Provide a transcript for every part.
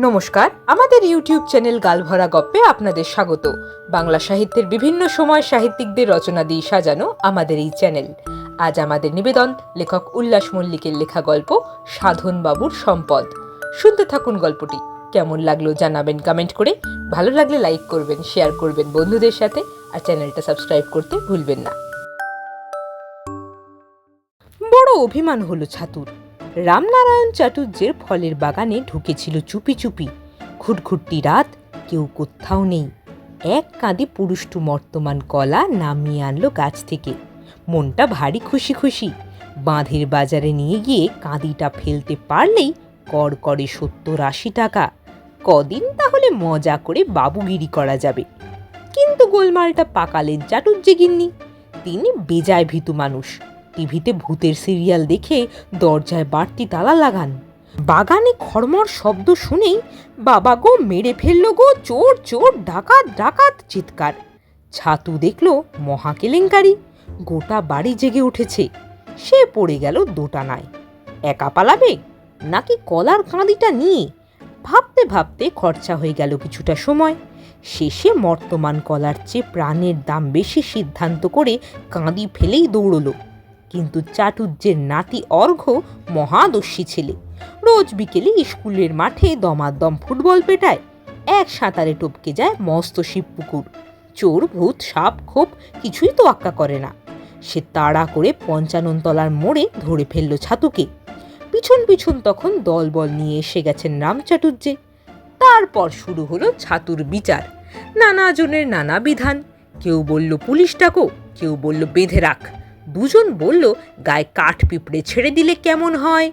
নমস্কার, আমাদের YouTube channel গালভরা গপ্পে আপনাদের স্বাগত। বাংলা সাহিত্যের বিভিন্ন সময় সাহিত্যিকদের রচনা দিয়ে সাজানো আমাদের এই চ্যানেল। আজ আমাদের নিবেদন, লেখক উল্লাস মল্লিকের লেখা গল্প, সাধন বাবুর সম্পদ। শুনতে থাকুন গল্পটি। কেমন লাগল জানাবেন কমেন্ট করে। ভালো লাগলে লাইক করবেন শেয়ার করবেন বন্ধুদের সাথে, আর চ্যানেলটা সাবস্ক্রাইব করতে ভুলবেন না। বড় অভিমান হলো ছাতুর। রামনারায়ণ চাটুর্যের ফলের বাগানে ঢুকেছিল চুপি চুপি। ঘুটঘুট্টি রাত, কেউ কোথাও নেই। এক কাঁদে পুরুষ্টু মর্তমান কলা নামিয়ে আনলো গাছ থেকে। মনটা ভারী খুশি খুশি। বাঁধের বাজারে নিয়ে গিয়ে কাঁদিটা ফেলতে পারলেই কর করে সত্তর আশি টাকা। কদিন তাহলে মজা করে বাবুগিরি করা যাবে। কিন্তু গোলমালটা পাকালেন চাটুর্যে গিন্নি। তিনি বেজায় ভীতু মানুষ। টিভিতে ভূতের সিরিয়াল দেখে দরজায় বাড়তি তালা লাগান। বাগানে খড়মড় শব্দ শুনেই বাবা গো মেরে ফেলল গো, চোর চোর, ডাকাত ডাকাত, চিৎকার। ছাতু দেখল মহা কেলেঙ্কারি, গোটা বাড়ি জেগে উঠেছে। সে পড়ে গেল দোটানায়। একা পালাবে? নাকি কলার কাঁদিটা নিয়ে? ভাবতে ভাবতে খরচা হয়ে গেল কিছুটা সময়। শেষে মর্তমান কলার চেয়ে প্রাণের দাম বেশি সিদ্ধান্ত করে কাঁদি ফেলেই দৌড়লো। কিন্তু চাটুর্যের নাতি অর্ঘ মহাদস্যী ছেলে। রোজ বিকেলে স্কুলের মাঠে দমাদম ফুটবল পেটায়, এক সাঁতারে টপকে যায় মস্ত শিব পুকুর। চোর, ভূত, সাপ, খোপ কিছুই তো আক্কা করে না। সে তাড়া করে পঞ্চাননতলার মোড়ে ধরে ফেলল ছাতুকে। পিছন পিছন তখন দলবল নিয়ে এসে গেছেন রাম চাটুর্যে তারপর শুরু হলো ছাতুর বিচার। নানা জনের নানা বিধান। কেউ বলল পুলিশ ডাকো কেউ বলল, বেঁধে রাখ। দুজন বলল, গায়ে কাঠ পিঁপড়ে ছেড়ে দিলে কেমন হয়?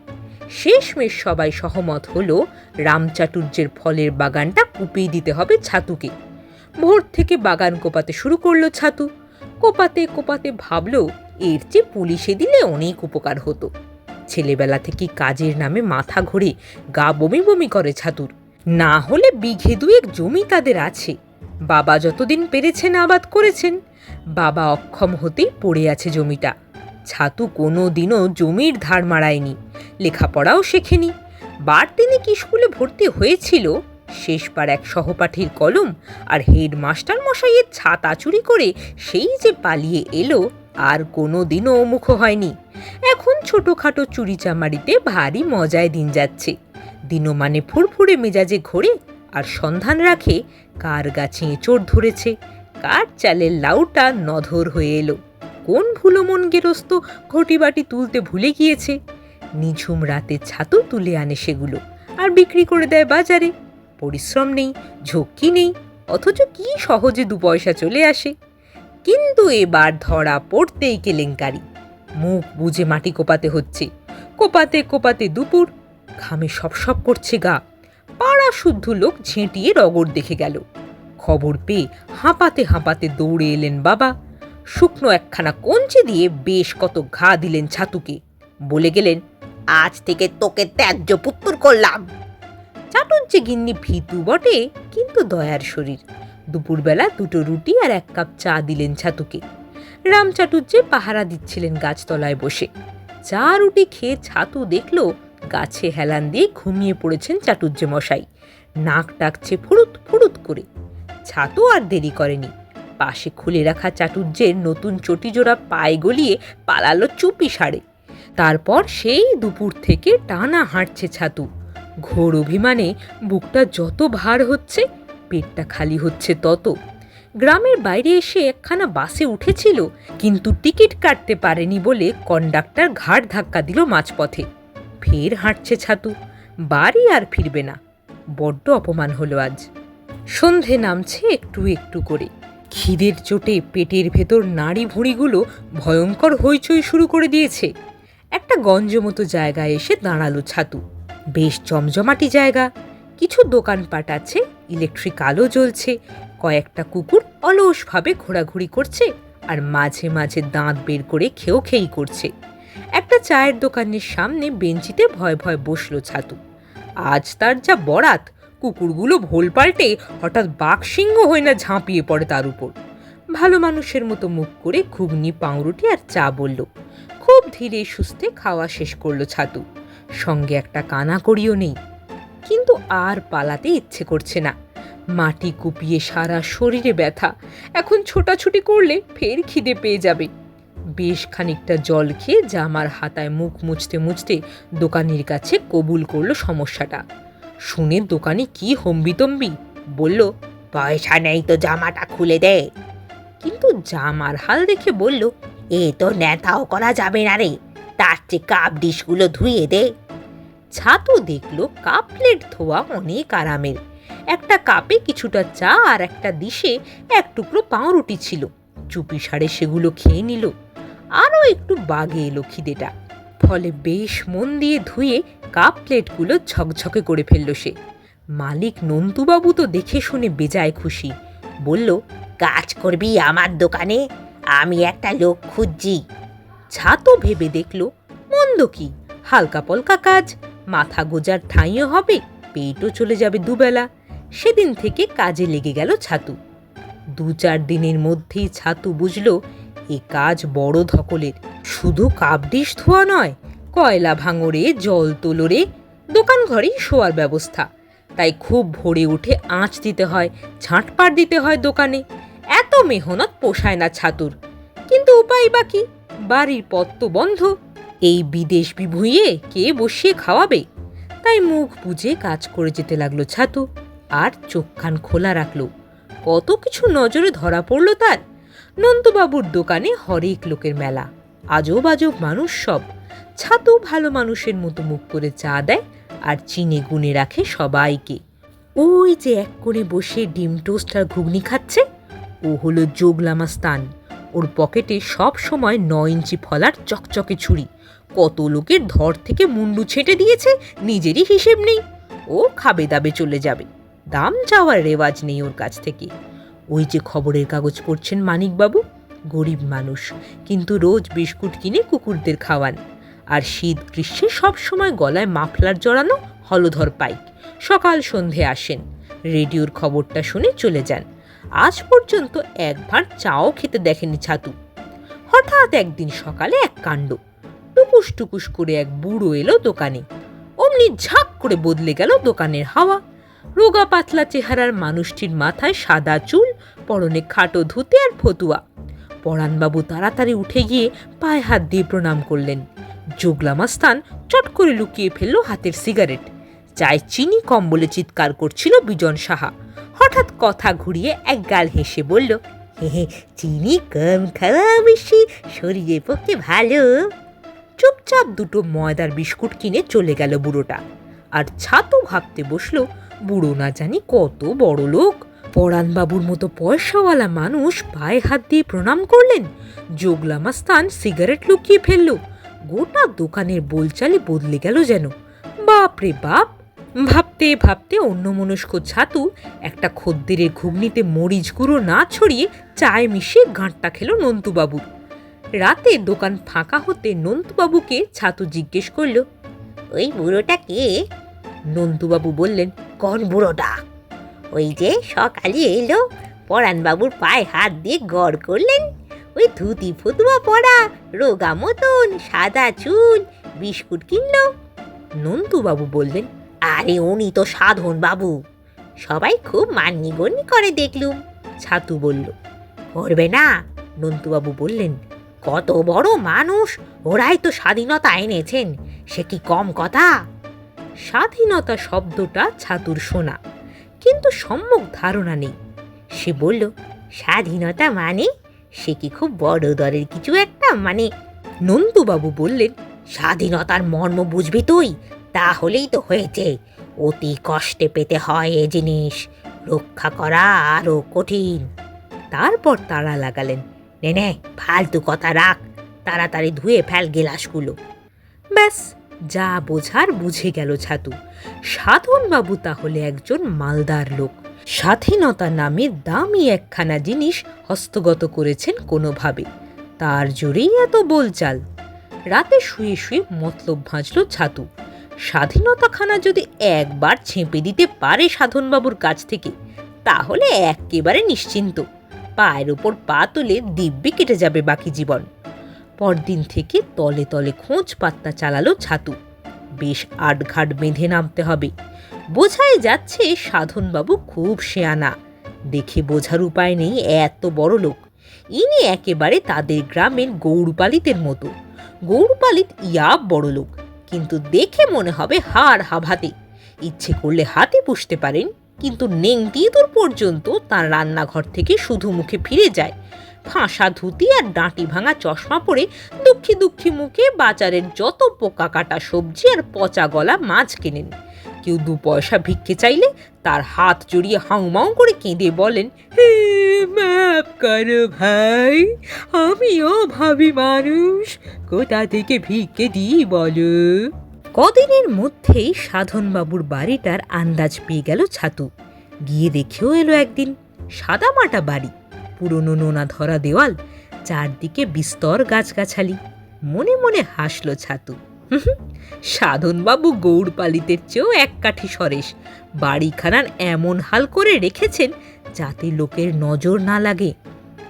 শেষমেশ সবাই সহমত হলো রামচাটুর্যের ফলের বাগানটা কুপিয়ে দিতে হবে ছাতুকে। ভোর থেকে বাগান কোপাতে শুরু করল ছাতু। কোপাতে কোপাতে ভাবলো, এর চেয়ে পুলিশে দিলে অনেক উপকার হতো। ছেলেবেলা থেকে কাজের নামে মাথা ঘোরে গা বমি বমি করে ছাতুর। না হলে বিঘে দুয়েক জমি তাদের আছে। বাবা যতদিন পেরেছেন আবাদ করেছেন। বাবা অক্ষম হতেই পড়ে আছে জমিটা। ছাতু কোনো দিনও জমির ধার মারায়নি লেখাপড়াও শেখেনি। বার তিনি কি স্কুলে ভর্তি হয়েছিল। শেষবার এক সহপাঠীর কলম আর হেডমাস্টার মশাইয়ের ছাতা চুরি করে সেই যে পালিয়ে এলো, আর কোনো দিনও মুখ হয়নি। এখন ছোটোখাটো চুরি চামারিতে ভারী মজায় দিন যাচ্ছে। দিনমানে ফুরফুরে মেজাজে ঘোরে আর সন্ধান রাখে কার গাছে এঁচড় ধরেছে। কার চালের লাউটা নধর হয়ে এলো? কোন ভুলো মন গেরস্ত ঘটিবাটি তুলতে ভুলে গিয়েছে? নিঝুম রাতে ছাতু তুলে আনে সেগুলো, আর বিক্রি করে দেয় বাজারে। পরিশ্রম নেই, ঝক্কি নেই, অথচ কি সহজে দু পয়সা চলে আসে? কিন্তু এবার ধরা পড়তেই কেলেঙ্কারি। মুখ বুঝে মাটি কোপাতে হচ্ছে। কোপাতে কোপাতে দুপুর, ঘামে সপ সপ করছে গা। পাড়া শুদ্ধ লোক ঝেঁটিয়ে রগর দেখে গেল। খবর পেয়ে হাঁপাতে হাঁপাতে দৌড়ে এলেন বাবা। শুকনো একখানা কঞ্চি দিয়ে বেশ কত ঘা দিলেন ছাতুকে। বলে গেলেন, আজ থেকে তোকে ত্যায্য পুত্তর করলাম। চাটুর্যে গিন্নি ভীতু বটে, কিন্তু দয়ার শরীর। দুপুরবেলা দুটো রুটি আর এক কাপ চা দিলেন ছাতুকে। রাম চাটুর্যে পাহারা দিচ্ছিলেন গাছতলায় বসে। চা রুটি খেয়ে ছাতু দেখল, গাছে হেলান দিয়ে ঘুমিয়ে পড়েছেন চাটুজ্জে মশাই। নাক ডাকছে ফুরুত ফুরুত করে। ছাতু আর দেরি করেনি। পাশে খুলে রাখা চাটুর্যের নতুন চটিজোড়া পায়ে গলিয়ে পালালো চুপি সারে। তারপর সেই দুপুর থেকে টানা হাঁটছে ছাতু। ঘোর অভিমানে বুকটা যত ভার হচ্ছে, পেটটা খালি হচ্ছে তত। গ্রামের বাইরে এসে একখানা বাসে উঠেছিল, কিন্তু টিকিট কাটতে পারেনি বলে কন্ডাক্টর ঘাট ধাক্কা দিল মাঝপথে। ফের হাঁটছে ছাতু, বাড়ি আর ফিরবে না। বড্ড অপমান হলো আজ। সন্ধে নামছে একটু একটু করে। খিদের চোটে পেটের ভেতর নাড়ি ভুঁড়িগুলো ভয়ঙ্কর হইচই শুরু করে দিয়েছে। একটা গঞ্জ মতো জায়গায় এসে দাঁড়াল ছাতু। বেশ জমজমাটি জায়গা। কিছু দোকানপাট আছে, ইলেকট্রিক আলো জ্বলছে, কয়েকটা কুকুর অলসভাবে ঘোরাঘুরি করছে আর মাঝে মাঝে দাঁত বের করে খেয়েও খেই করছে। একটা চায়ের দোকানের সামনে বেঞ্চিতে ভয় ভয় বসল ছাতু। আজ তার যা বরাত কুকুরগুলো ভোল পাল্টে হঠাৎ বাঘসিংহ হয়ে না ঝাঁপিয়ে পড়ে তার উপর। ভালো মানুষের মতো মুখ করে ঘুগনি, পাউরুটি আর চা বলল, খুব ধীরে সুস্থে খাওয়া শেষ করল ছাতু। সঙ্গে একটা কানা করিও নেই। কিন্তু আর পালাতে ইচ্ছে করছে না। মাটি কুপিয়ে সারা শরীরে ব্যথা। এখন ছোটাছুটি করলে ফের খিদে পেয়ে যাবে। বেশ খানিকটা জল খেয়ে জামার হাতায় মুখ মুছতে মুছতে দোকানির কাছে কবুল করল সমস্যাটা। শুনে দোকানে কি হম্বিতম্বি? বলল, পয়সা নেই তো জামাটা খুলে দে। কিন্তু জামার হাল দেখে বলল, এ তো নেতাও করা যাবে না রে, তার চেয়ে কাপ ডিশগুলো ধুয়ে দে। ছাতু দেখল কাপ প্লেট ধোয়া অনেক আরামের। একটা কাপে কিছুটা চা আর একটা ডিশে এক টুকরো পাউরুটি ছিল। চুপি সারে সেগুলো খেয়ে নিল। আরও একটু বাগে এলো খিদেটা। ফলে বেশ মন দিয়ে ধুয়ে কাপ প্লেটগুলো ঝকঝকে করে ফেলল সে। মালিক নন্তুবাবু তো দেখে শুনে বেজায় খুশি। বলল, কাজ করবি আমার দোকানে, আমি একটা লোক খুঁজছি। ছাতো ভেবে দেখল, মন্দ কি? হালকা পলকা কাজ, মাথা গোজার ঠাঁইও হবে, পেটও চলে যাবে দুবেলা। সেদিন থেকে কাজে লেগে গেল ছাতু। দু চার দিনের মধ্যেই ছাতু বুঝলো, এ কাজ বড় ধকলের, শুধু কাপ ডিশ ধোয়া নয় কয়লা ভাঙরে জল তোলরে, দোকান ঘরেই শোয়ার ব্যবস্থা। তাই খুব ভোরে উঠে আঁচ দিতে হয় ঝাঁটপাট দিতে হয় দোকানে। এত মেহনত পোষায় না ছাতুর। কিন্তু উপায় বাকি বাড়ির পথ তো বন্ধ। এই বিদেশ বিভুঁইয়ে কে বসিয়ে খাওয়াবে? তাই মুখ বুঝে কাজ করে যেতে লাগল ছাতু, আর চোখ কান খোলা রাখল। কত কিছু নজরে ধরা পড়ল তার। নন্দবাবুর দোকানে হরেক লোকের মেলা। আজব আজব মানুষ সব। ছাতু ভালো মানুষের মতো মুখ করে চা দেয় আর চিনে গুনে রাখে সবাইকে। ওই যে এক কোণে বসে ডিম টোস্ট আর ঘুগনি খাচ্ছে, ও হলো যোগলামা স্থান ওর পকেটে সব সময় ন ইঞ্চি ফলার চকচকে ছুরি। কত লোকের ধর থেকে মুন্ডু ছেটে দিয়েছে, নিজেরই হিসেব নেই। ও খাবে দাবে চলে যাবে। দাম চাওয়ার রেওয়াজ নেই ওর কাছ থেকে। ওই যে খবরের কাগজ পড়ছেন মানিকবাবু, গরিব মানুষ, কিন্তু রোজ বিস্কুট কিনে কুকুরদের খাওয়ান। আর শীত গ্রীষ্মে সব সময় গলায় মাফলার জড়ানো হলধর পাইক। সকাল সন্ধে আসেন। রেডিওর খবরটা শুনে চলে যান। আজ পর্যন্ত একবার চাও খেতে দেখেনি ছাতু। হঠাৎ একদিন সকালে এক কাণ্ড। টুকুস টুকুস করে এক বুড়ো এলো দোকানে। অমনি ঝাঁক করে বদলে গেল দোকানের হাওয়া। রোগা পাতলা চেহারার মানুষটির মাথায় সাদা চুল, পরনে খাটো ধুতে আর ফতুয়া। পরাণবাবু তাড়াতাড়ি উঠে গিয়ে পায়ে হাত দিয়ে প্রণাম করলেন। যোগলামাস্তান চট করে লুকিয়ে ফেলল হাতের সিগারেট। চায় চিনি কম বলে চিৎকার করছিল বিজন সাহা। হঠাৎ কথা ঘুরিয়ে এক গাল হেসে বলল চিনি কম খাওয়া বেশি, শরীরের পক্ষে ভালো। চুপচাপ দুটো ময়দার বিস্কুট কিনে চলে গেল বুড়োটা। আর ছাতু ভাবতে বসল, বুড়ো না জানি কত বড় লোক। পরাণবাবুর মতো পয়সাওয়ালা মানুষ পায়ে হাত দিয়ে প্রণাম করলেন? যোগলামা স্থান সিগারেট লুকিয়ে ফেলল গোটা দোকানের বোলচালে বদলে গেল যেন। বাপ রে বাপ। ভাবতে ভাবতে অন্যমনস্ক ছাতু একটা খদ্দেরের ঘুগনিতে মরিচ গুঁড়ো না ছড়িয়ে চায় মিশিয়ে গাঁটটা খেল নন্তুবাবু। রাতে দোকান ফাঁকা হতে নন্তুবাবুকে ছাতু জিজ্ঞেস করল, ওই বুড়োটা কে? নন্তুবাবু বললেন, কোন বুড়োটা? ওই যে সকালে এলো পরাণবাবুর পায়ে হাত দিয়ে গড় করলেন। ওই ধুতি ফতুয়া পরা, রোগা মতন, সাদা চুল, বিস্কুট কিনল। নন্তুবাবু বললেন, আরে উনি তো সাধন বাবু। সবাই খুব মান্যিগণ্যি করে দেখলুম, ছাতু বলল। করবে না নন্তুবাবু বললেন। কত বড় মানুষ, ওরাই তো স্বাধীনতা এনেছেন, সে কি কম কথা? স্বাধীনতা শব্দটা ছাতুর শোনা কিন্তু সম্যক ধারণা নেই। সে বলল, স্বাধীনতা মানে সে কি খুব বড় দরের কিছু একটা? মানে নন্দুবাবু বললেন, স্বাধীনতার মর্ম বুঝবি তুই? তাহলেই তো হয়েছে। অতি কষ্টে পেতে হয় এ জিনিস। রক্ষা করা আরও কঠিন। তারপর তারা লাগালেন, নে নে, ফালতু কথা রাখ। তাড়াতাড়ি ধুয়ে ফেল গেলাসগুলো। ব্যাস, যা বোঝার বুঝে গেল ছাতু। সাধনবাবু তাহলে একজন মালদার লোক। স্বাধীনতা নামে দামি একখানা জিনিস হস্তগত করেছেন কোনোভাবে। তার জোরেই এত বলচাল। রাতে শুয়ে শুয়ে মতলব ভাঁজল ছাতু। স্বাধীনতাখানা যদি একবার ছেঁপে দিতে পারে সাধনবাবুর কাছ থেকে, তাহলে একেবারে নিশ্চিন্ত। পায়ের ওপর পা তুলে দিব্যি কেটে যাবে বাকি জীবন। পরদিন থেকে তলে তলে খোঁজ পাত্তা চালালো ছাতু। বেশ আটঘাট বেঁধে নামতে হবে। বোঝাই যাচ্ছে সাধনবাবু খুব শেয়ানা দেখে বোঝার উপায় নেই এত বড় লোক। ইনি একেবারে তাদের গ্রামের গৌরপালিতের মতো। গৌরপালিত ইয়াব বড় লোক, কিন্তু দেখে মনে হবে হাড় হাভাতে। ইচ্ছে করলে হাতে পুষতে পারেন, কিন্তু নেংটি দূর পর্যন্ত তার রান্নাঘর থেকে শুধু মুখে ফিরে যায়। ফাঁসা ধুতি আর ডাঁটি ভাঙা চশমা পরে দুঃখী দুঃখী মুখে বাজারের যত পোকা কাটা সবজি আর পচা গলা মাছ কেনেন। কেউ দু পয়সা ভিক্ষে চাইলে তার হাত জড়িয়ে হাউমাউ করে কেঁদে বলেন, হে মাপ করো ভাই আমিও ভাবি মানুষ। কোথা থেকে ভিক্ষে দিই বলো? কদিনের মধ্যেই সাধনবাবুর বাড়িটার আন্দাজ পেয়ে গেল ছাতু। গিয়ে দেখেও এলো একদিন সাদামাটা বাড়ি, পুরনো নোনা ধরা দেওয়াল, চারদিকে বিস্তর গাছগাছালি। মনে মনে হাসলো ছাতু। সাধনবাবু গৌড়পালিতের চেয়েও এক কাঠি সরেশ। বাড়িখানার এমন হাল করে রেখেছেন যাতে লোকের নজর না লাগে।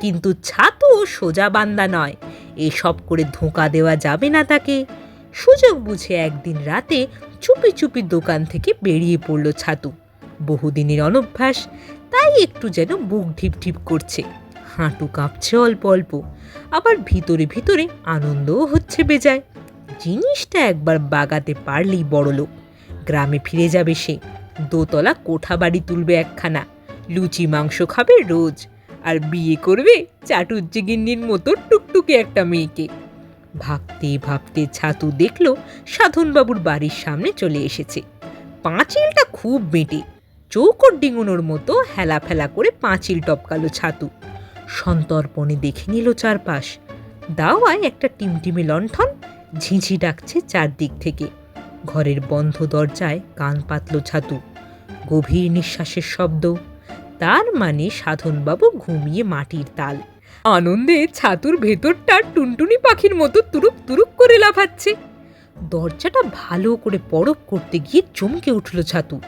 কিন্তু ছাতু সোজা বান্দা নয়, এসব করে ধোঁকা দেওয়া যাবে না তাকে। সুযোগ বুঝে একদিন রাতে চুপি চুপি দোকান থেকে বেরিয়ে পড়ল ছাতু। বহুদিনের অনভ্যাস, তাই একটু যেন বুক ঢিপ ঢিপ করছে। হাঁটু কাঁপছে অল্প অল্প, আবার ভিতরে ভিতরে আনন্দও হচ্ছে বেজায়। জিনিসটা একবার বাগাতে পারলেই বড় লোক। গ্রামে ফিরে যাবে সে। দোতলা কোঠা বাড়ি তুলবে একখানা। লুচি মাংস খাবে রোজ। আর বিয়ে করবে চাটুজ্জিগিন্নির মতো টুকটুকে একটা মেয়েকে। ভাবতে ভাবতে ছাতু দেখল সাধনবাবুর বাড়ির সামনে চলে এসেছে। পাঁচিলটা খুব বেটে। চৌকট ডিঙোনোর মতো হেলা ফেলা করে পাঁচিল টপকালো ছাতু। সন্তর্পণে দেখে নিল চারপাশ। দাওয়ায় একটা টিমটিমে লণ্ঠন ঝিঁঝি ডাকছে চারদিক থেকে। ঘরের বন্ধ দরজায় কান পাতল ছাতু, গভীর নিঃশ্বাসের শব্দ। তার মানে সাধনবাবু ঘুমিয়ে মাটির তাল। আনন্দে ছাতুর ভেতরটা টুনটুনি পাখির মতো তুরুক তুরুক করে লাফাচ্ছে। দরজাটা ভালো করে পরখ করতে গিয়ে চমকে উঠল ছাতু।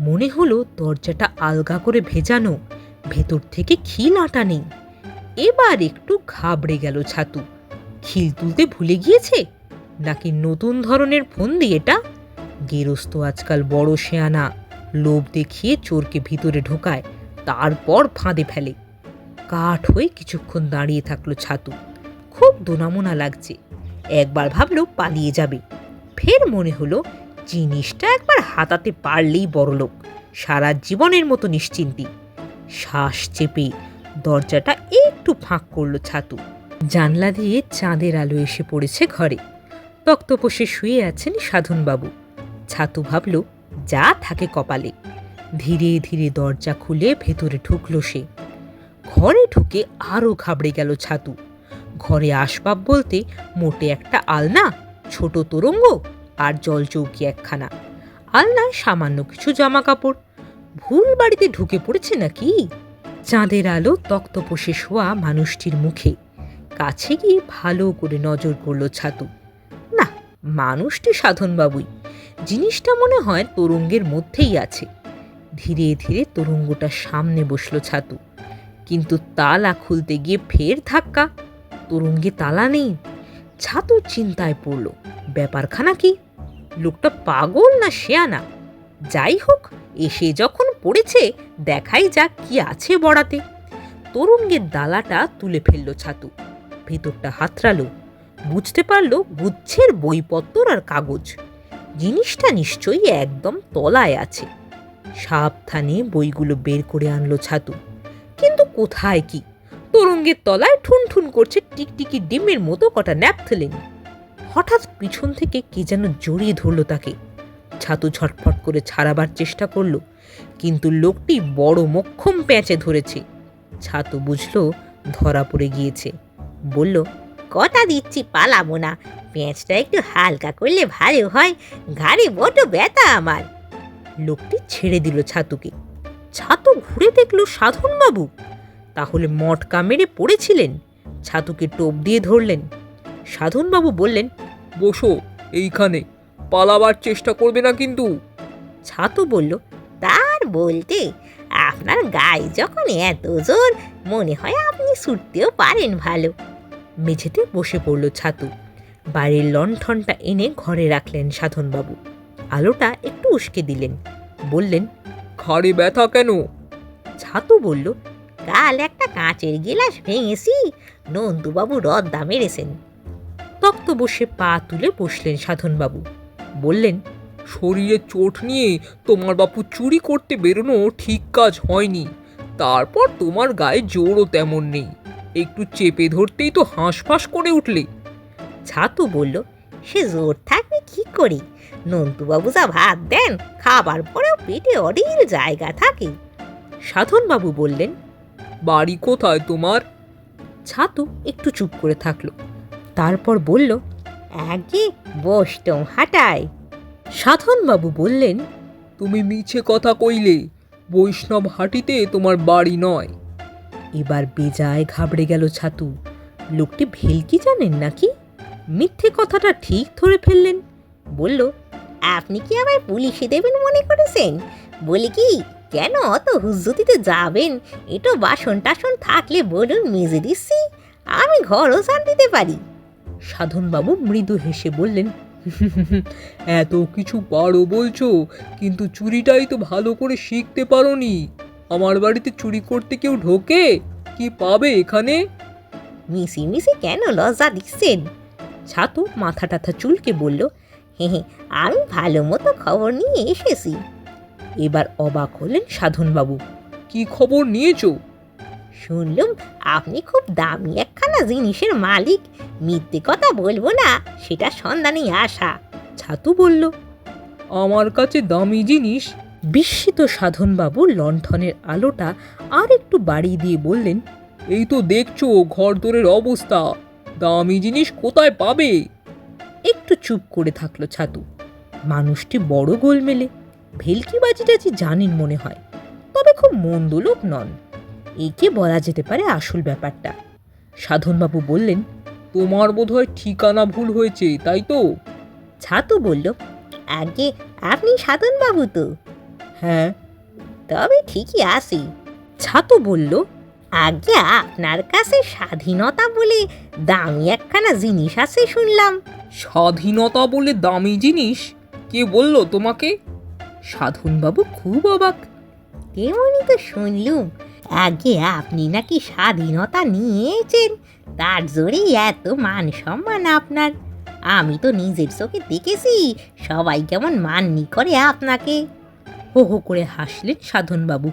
মনে হলো দরজাটা আলগা করে ভেজানো, ভেতর থেকে খিল আটা নেই। এবার একটু ঘাবড়ে গেল ছাতু। খিল তুলতে ভুলে গিয়েছে? নাকি নতুন ধরনের ফোন দিয়ে এটা? গেরস্ত আজকাল বড় শেয়ানা। লোভ দেখিয়ে চোরকে ভিতরে ঢোকায়, তারপর ফাঁদে ফেলে। কাঠ হয়ে কিছুক্ষণ দাঁড়িয়ে থাকল ছাতু। খুব দোনামোনা লাগছে। একবার ভাবলো পালিয়ে যাবে। ফের মনে হলো জিনিসটা একবার হাতাতে পারলেই বড়লোক সারা জীবনের মতো নিশ্চিন্তি। শ্বাস চেপে দরজাটা একটু ফাঁক করল ছাতু। জানলা দিয়ে চাঁদের আলো এসে পড়েছে ঘরে। তক্তপোষে শুয়ে আছেন সাধনবাবু। ছাতু ভাবল, যা থাকে কপালে। ধীরে ধীরে দরজা খুলে ভেতরে ঢুকল সে। ঘরে ঢুকে আরও ঘাবড়ে গেল ছাতু। ঘরে আসবাব বলতে মোটে একটা আলনা, ছোট তোরঙ্গ আর জলচৌকি একখানা। আলনায় সামান্য কিছু জামা কাপড় ভুল বাড়িতে ঢুকে পড়েছে নাকি? চাঁদের আলো তক্তপোষে শোয়া মানুষটির মুখে। কাছে গিয়ে ভালো করে নজর করল ছাতু। না, মানুষটি সাধনবাবুই। জিনিসটা মনে হয় তরঙ্গের মধ্যেই আছে। ধীরে ধীরে তরঙ্গটার সামনে বসল ছাতু। কিন্তু তালা খুলতে গিয়ে ফের ধাক্কা। তরঙ্গে তালা নেই। ছাতু চিন্তায় পড়ল, ব্যাপারখানা কি? লোকটা পাগল না শেয়ানা? যাই হোক, এসে যখন পড়েছে, দেখাই যাক কি আছে বড়াতে। তরঙ্গের দালাটা তুলে ফেলল ছাতু। ভেতরটা হাতড়ালো। বুঝতে পারল গুচ্ছের বইপত্তর আর কাগজ। জিনিসটা নিশ্চয়ই একদম তলায় আছে। সাবধানে বইগুলো বের করে আনলো ছাতু। কিন্তু কোথায় কি? তরঙ্গের তলায় ঠুন ঠুন করছে টিকটিকি ডিমের মতো কটা ন্যাপথেলেন। হঠাৎ পিছন থেকে কে যেন জড়িয়ে ধরলো তাকে। ছাতু ঝটফট করে ছাড়াবার চেষ্টা করল, কিন্তু লোকটি বড় মক্ষম প্যাঁচে ধরেছে। ছাতু বুঝলো ধরা পড়ে গিয়েছে। বলল, কথা দিচ্ছি, পালাবো না। পেঁচটা একটু হালকা করলে ভালো হয়। ঘাড়ে বড় ব্যথা আমার। লোকটি ছেড়ে দিল ছাতুকে। ছাতু ঘুরে দেখল সাধনবাবু। তাহলে মটকা মেরে পড়েছিলেন। ছাতুকে টোপ দিয়ে ধরলেন। সাধনবাবু বললেন, বসো, এইখানে। পালাবার চেষ্টা করবে না কিন্তু। ছাতু বলল, তার বলতে আপনার গায়ে যখন এত জোর, মনে হয় আপনি ছুটতেও পারেন ভালো। মেঝেতে বসে পড়ল ছাতু। বাড়ির লণ্ঠনটা এনে ঘরে রাখলেন সাধনবাবু। আলোটা একটু উস্কে দিলেন। বললেন ঘরে ব্যথা কেন? ছাতু বলল কাল একটা কাঁচের গিলাস ভেঙেছি নন্দুবাবু রদ্দা মেরেছেন। তক্ত বসে পা তুলে বসলেন সাধনবাবু। বললেন শরীরে চোট নিয়ে তোমার বাপু চুরি করতে বেরোনো ঠিক কাজ হয়নি। তারপর তোমার গায়ে জোরও তেমন নেই। একটু চেপে ধরতেই তো হাঁসফাঁস করে উঠলে। ছাতু বলল সে জোর থাকবে কি করে? নন্দুবাবু যা ভাত দেন খাবার পরেও পেটে অডিল জায়গা থাকে। সাধনবাবু বললেন বাড়ি কোথায় তোমার? ছাতু একটু চুপ করে থাকল। তারপর বলল আগে বসতম হাঁটায়। সাধনবাবু বললেন তুমি মিছে কথা কইলে বৈষ্ণব হাটিতে তোমার বাড়ি নয়। এবার বেজায় ঘাবড়ে গেল ছাতু। লোকটি ভেলকি জানেন নাকি? মিথ্যে কথাটা ঠিক ধরে ফেললেন। বলল, আপনি কি আমায় পুলিশে দেবেন মনে করেছেন? বলি কি, কেন অত হুজ্জুতিতে যাবেন? এটা বাসন টাসন থাকলে বলুন মেজে দিচ্ছি, আমি ঘরও সার দিতে পারি। সাধনবাবু মৃদু হেসে বললেন, এত কিছু পারো বলছো, কিন্তু চুরিটাই তো ভালো করে শিখতে পারোনি। আমার বাড়িতে চুরি করতে কেউ ঢোকে? কি পাবে এখানে? মিশি মিশি কেন লজ্জা দিচ্ছেন? ছাতু মাথা টাথা চুলকে বলল হে হে আমি ভালো মতো খবর নিয়ে এসেছি। এবার অবাক হলেন সাধনবাবু। কি খবর নিয়েছো? শুনলুম আপনি খুব দামি একখানা জিনিসের মালিক। মিথ্যে কথা বলব না সেটা সন্ধানে আসা। ছাতু বলল আমার কাছে দামি জিনিস? বিস্মিত সাধনবাবু লণ্ঠনের আলোটা আর একটু বাড়িয়ে দিয়ে বললেন, এই তো দেখছ ঘর ঘরদোরের অবস্থা। দামি জিনিস কোথায় পাবে? একটু চুপ করে থাকল ছাতু। মানুষটি বড় গোলমেলে ভেলকিবাজি টাজি জানেন মনে হয়, তবে খুব মন্দ লোক নন। একে বলা যেতে পারে আসল ব্যাপারটা। সাধনবাবু বললেন, তোমার বোধহয় ঠিকানা ভুল হয়েছে, তাই তো? ছাতু বলল, আগে আপনি সাধনবাবু তো। হ্যাঁ। তবে ঠিকই আসি ছাতু বলল আগে আপনার কাছে স্বাধীনতা বলে দামি একখানা জিনিস আছে শুনলাম। স্বাধীনতা বলে দামি জিনিস? কে বলল তোমাকে? সাধনবাবু খুব অবাক। তেমনই তো শুনলুম আগে আপনি নাকি স্বাধীনতা নিয়েছেন তার জোরেই এত মান সম্মান আপনার। আমি তো নিজের চোখে দেখেছি সবাই কেমন মাননি করে আপনাকে। হো হো করে হাসলেন সাধনবাবু।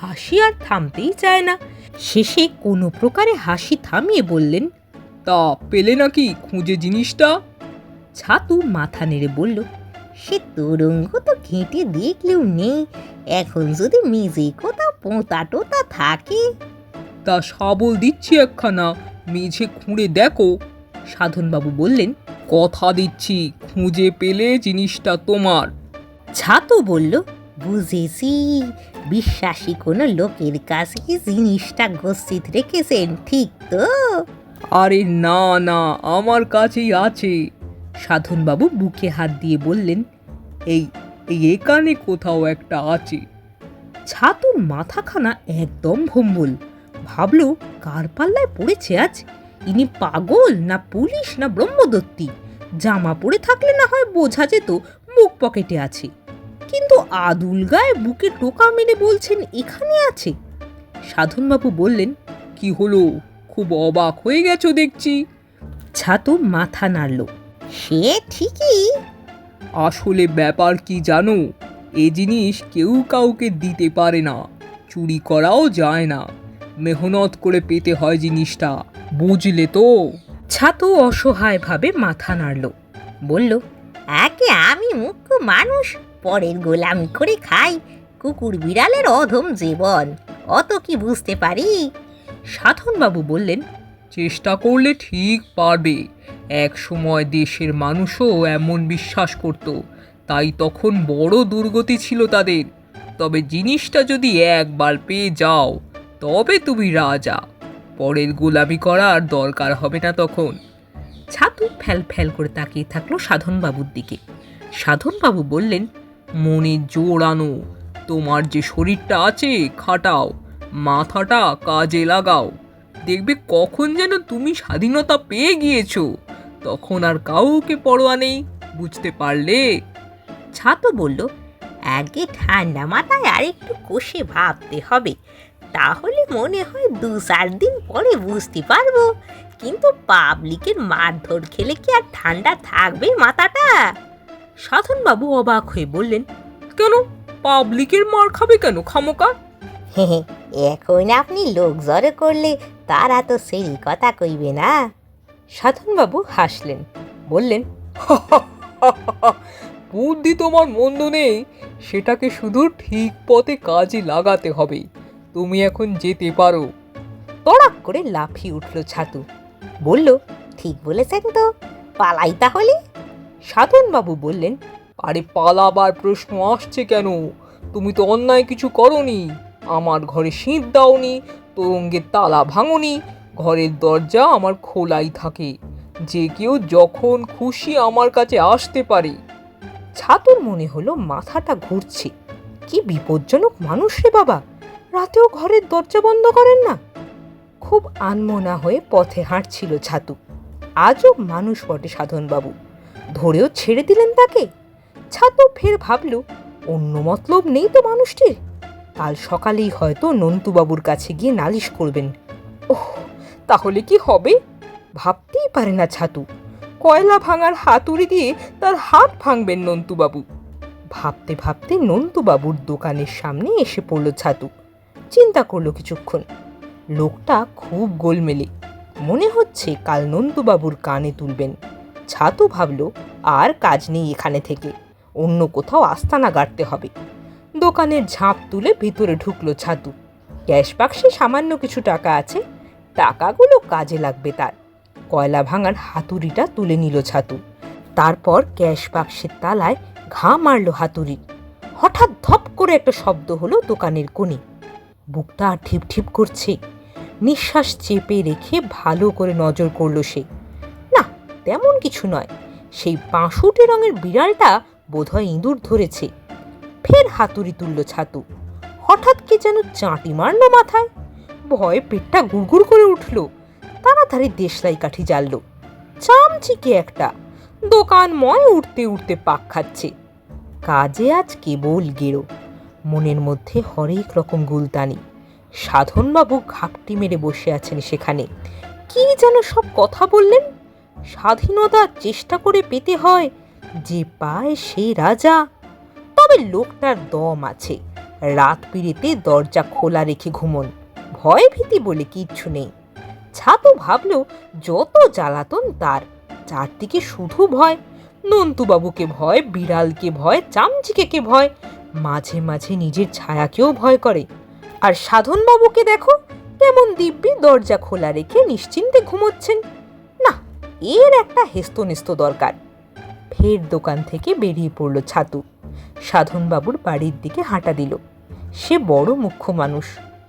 হাসি আর থামতেই চায় না। শেষে কোনো প্রকারে হাসি থামিয়ে বললেন তা পেলে নাকি খুঁজে জিনিসটা? ছাতু মাথা নেড়ে বলল সে তরঙ্গ তো ঘেঁটে দেখলেও নেই। এখন যদি মেজে কোথাও পোঁতা টোতা থাকে? তা শাবল দিচ্ছি একখানা মেঝে খুঁড়ে দেখো। সাধনবাবু বললেন কথা দিচ্ছি খুঁজে পেলে জিনিসটা তোমার। ছাতু বলল বুঝেছি বিশ্বাসী কোনো লোকের কাছে কি জিনিসটা গচ্ছিত রেখেছেন ঠিক তো? আরে না না আমার কাছেই আছে। সাধনবাবু বুকে হাত দিয়ে বললেন এই এই এখানে কোথাও একটা আছে। ছাতুর মাথাখানা একদম ভম্বল। ভাবল কার পাল্লায় পড়েছে আজ? ইনি পাগল না পুলিশ না ব্রহ্মদত্তী? জামা পরে থাকলে না হয় বোঝা যেত মুখ পকেটে আছে। কিন্তু আদুল গায়ে বুকে টোকা মেরে বলছেন, এখানে আছে? সাধনবাবু বললেন, কি হলো? খুব অবাক হয়ে গেছো দেখছি। ছাতু মাথা নাড়ল, সে ঠিকই। আসলে ব্যাপার কি জানো? এ জিনিস কেউ কাউকে দিতে পারে না, চুরি করাও যায় না। মেহনত করে পেতে হয় জিনিসটা, বুঝলে তো? ছাতু অসহায়ভাবে মাথা নাড়ল। বলল একে আমি মুখ্য মানুষ পরের গোলামি করে খাই কুকুর বিড়ালের অধম জীবন অত কি বুঝতে পারি? সাধনবাবু বললেন চেষ্টা করলে ঠিক পারবে। এক সময় দেশের মানুষও এমন বিশ্বাস করত তাই তখন বড় দুর্গতি ছিল তাদের। তবে জিনিসটা যদি একবার পেয়ে যাও তবে তুমি রাজা। পরের গোলামি করার দরকার হবে না তখন। ছাতু ফ্যাল ফ্যাল করে তাকিয়ে থাকল সাধনবাবুর দিকে। সাধনবাবু বললেন, মনে জোর আনো, তোমার যে শরীরটা আছে, খাটাও, মাথাটা কাজে লাগাও। দেখবে কখন যেন তুমি স্বাধীনতা পেয়ে গিয়েছো, তখন আর কাউকে পরোয়া নেই, বুঝতে পারলে? ছাতু বলল, আগে ঠান্ডা মাথায় আর একটু কষে ভাবতে হবে তাহলে মনে হয় দু চার দিন পরে বুঝতে পারব। কিন্তু পাবলিকের মারধর খেলে কি আর ঠান্ডা থাকবে মাথাটা? সাধনবাবু অবাক হয়ে বললেন কেন? পাবলিকের মার খাবে কেন খামোকা? এখন আপনি লোক জড়ো করলে তারা তো সেই কথা কইবে না। সাধনবাবু হাসলেন বললেন বুদ্ধি তোমার মন্দ নেই সেটাকে শুধু ঠিক পথে কাজে লাগাতে হবে। তুমি এখন যেতে পারো। তড়াক করে লাফিয়ে উঠল ছাতু। বলল ঠিক বলেছেন তো পালাই তাহলে? সাধনবাবু বললেন আরে পালাবার প্রশ্ন আসছে কেন? তুমি তো অন্যায় কিছু করনি। আমার ঘরে শীত দাওনি তোরঙ্গের তালা ভাঙনি ঘরের দরজা আমার খোলাই থাকে। যে কেউ যখন খুশি আমার কাছে আসতে পারে। ছাতুর মনে হলো মাথাটা ঘুরছে। কি বিপজ্জনক মানুষ রে বাবা। রাতেও ঘরের দরজা বন্ধ করেন না? খুব আনমনা হয়ে পথে হাঁটছিল ছাতু। আজও মানুষ বটে সাধনবাবু। ধরেও ছেড়ে দিলেন তাকে? ছাতু ফের ভাবল, অন্য মতলব নেই তো মানুষটির। কাল সকালেই হয়তো নন্তুবাবুর কাছে গিয়ে নালিশ করবেন। ওহ, তাহলে কি হবে? ভাবতেই পারে না ছাতু। কয়লা ভাঙার হাতুড়ি দিয়ে তার হাত ভাঙবেন নন্তুবাবু। ভাবতে ভাবতে নন্তুবাবুর দোকানের সামনে এসে পড়ল ছাতু। চিন্তা করল কিছুক্ষণ। লোকটা খুব গোলমেলে। মনে হচ্ছে কাল নন্তুবাবুর কানে তুলবেন। ছাতু ভাবল, আর কাজ নেই এখানে থেকে। অন্য কোথাও আস্তানা গাড়তে হবে। দোকানের ঝাঁপ তুলে ভিতরে ঢুকলো ছাতু। ক্যাশ বাক্সে সামান্য কিছু টাকা আছে। টাকাগুলো কাজে লাগবে তার। কয়লা ভাঙার হাতুড়িটা তুলে নিল ছাতু। তারপর ক্যাশ বাক্সের তালায় ঘা মারল হাতুড়ির হঠাৎ ধপ করে একটা শব্দ হলো দোকানের কোণে। বুকটা ঠিপ ঠিপ করছে। নিঃশ্বাস চেপে রেখে ভালো করে নজর করল সে। না, তেমন কিছু নয়। সেই পাঁশুটে রঙের বিড়ালটা বোধহয় ইঁদুর ধরেছে। ফের হাতুড়ি তুলল ছাতু। হঠাৎ কি যেন চাঁটি মারলো মাথায়। ভয়ে পেটটা গুড়গুড় করে উঠল। তাড়াতাড়ি দেশলাই কাঠি জ্বাললো। চামচিকে একটা। দোকানময় উঠতে উঠতে পাক খাচ্ছে। কাজে আজ কেবল গেরো। মনের মধ্যে হরেক রকম গুলতানি। সাধনবাবু ঘাপটি মেরে বসে আছেন সেখানে। কি যেন সব কথা বললেন? স্বাধীনতা চেষ্টা করে পেতে হয় যে পায় সে রাজা। তবে লোকটার দম আছে। রাত পিড়িতে দরজা খোলা রেখে ঘুমন। ভয় ভীতি বলে কিচ্ছু নেই। ছাতু ভাবল, যত জ্বালাতন তার, চারদিকে শুধু ভয়। নন্তুবাবুকে ভয়, বিড়ালকে ভয়, চামচিকেকে ভয় মাঝে মাঝে নিজের ছায়াকেও ভয় করে। আর সাধনবাবুকে দেখো কেমন দিব্যি দরজা খোলা রেখে নিশ্চিন্তে ঘুমোচ্ছেন। না, এর একটা হেস্তনেস্ত দরকার। ফের দোকান থেকে বেরিয়ে পড়ল ছাতু। সাধনবাবুর বাড়ির দিকে হাঁটা দিল। সে বড় মুখ্য মানুষ,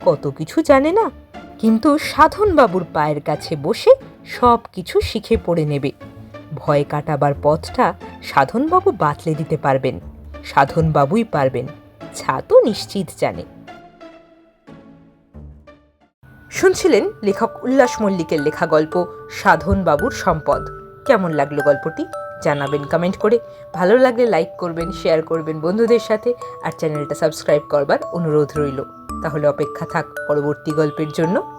কত কিছু জানে না। কিন্তু সাধনবাবুর পায়ের কাছে বসে সব কিছু শিখে পড়ে নেবে। ভয় কাটাবার পথটা সাধনবাবু বাতলে দিতে পারবেন। সাধনবাবুই পারবেন ছাতু নিশ্চিত জানে। শুনছিলেন লেখক উল্লাস মল্লিকের লেখা গল্প সাধনবাবুর সম্পদ। কেমন লাগল গল্পটি? জানাবেন কমেন্ট করে। ভালো লাগলে লাইক করবেন শেয়ার করবেন বন্ধুদের সাথে আর চ্যানেলটা সাবস্ক্রাইব করবার অনুরোধ রইল। তাহলে অপেক্ষা থাক পরবর্তী গল্পের জন্য।